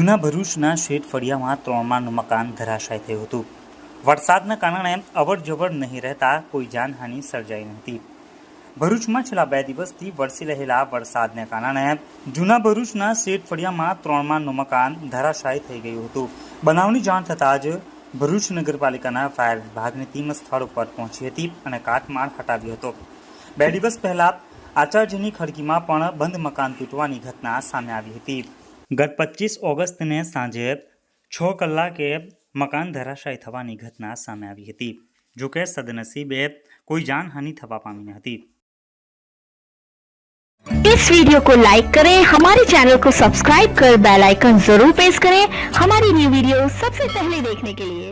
જૂના ભરૂચના શેઠ ફળિયામાં ત્રણ માળનું મકાન ધરાશાય થયું હતું. વરસાદના કારણે અવર જવર નહીં રહેતા કોઈ જાનહાનિ સર્જાઈ નહોતી. ભરૂચમાં છેલ્લા બે દિવસથી વરસી રહેલા વરસાદને કારણે જૂના ભરૂચના શેઠ ફળિયામાં ત્રણ માળનું મકાન ધરાશાય થઈ ગયું હતું. બનાવની જાણ થતાં જ ભરૂચ નગરપાલિકાના ફાયર વિભાગની ટીમ સ્થળ ઉપર પહોંચી હતી અને કાટમાળ હટાવ્યો હતો. બે દિવસ પહેલાં આચાર્યની ખડકીમાં પણ બંધ મકાન તૂટવાની ઘટના સામે આવી હતી. ગત પચીસ ઓગસ્ટને સાંજે છ કલાકે મકાન ધરાશાયી થવાની ઘટના સામે આવી હતી જોકે સદનસીબે કોઈ જાનહાનિ થવા પામી ન હતી इस वीडियो को लाइक करें हमारे चैनल को सब्सक्राइब कर बेल आइकन जरूर प्रेस करें हमारी न्यू वीडियो सबसे पहले देखने के लिए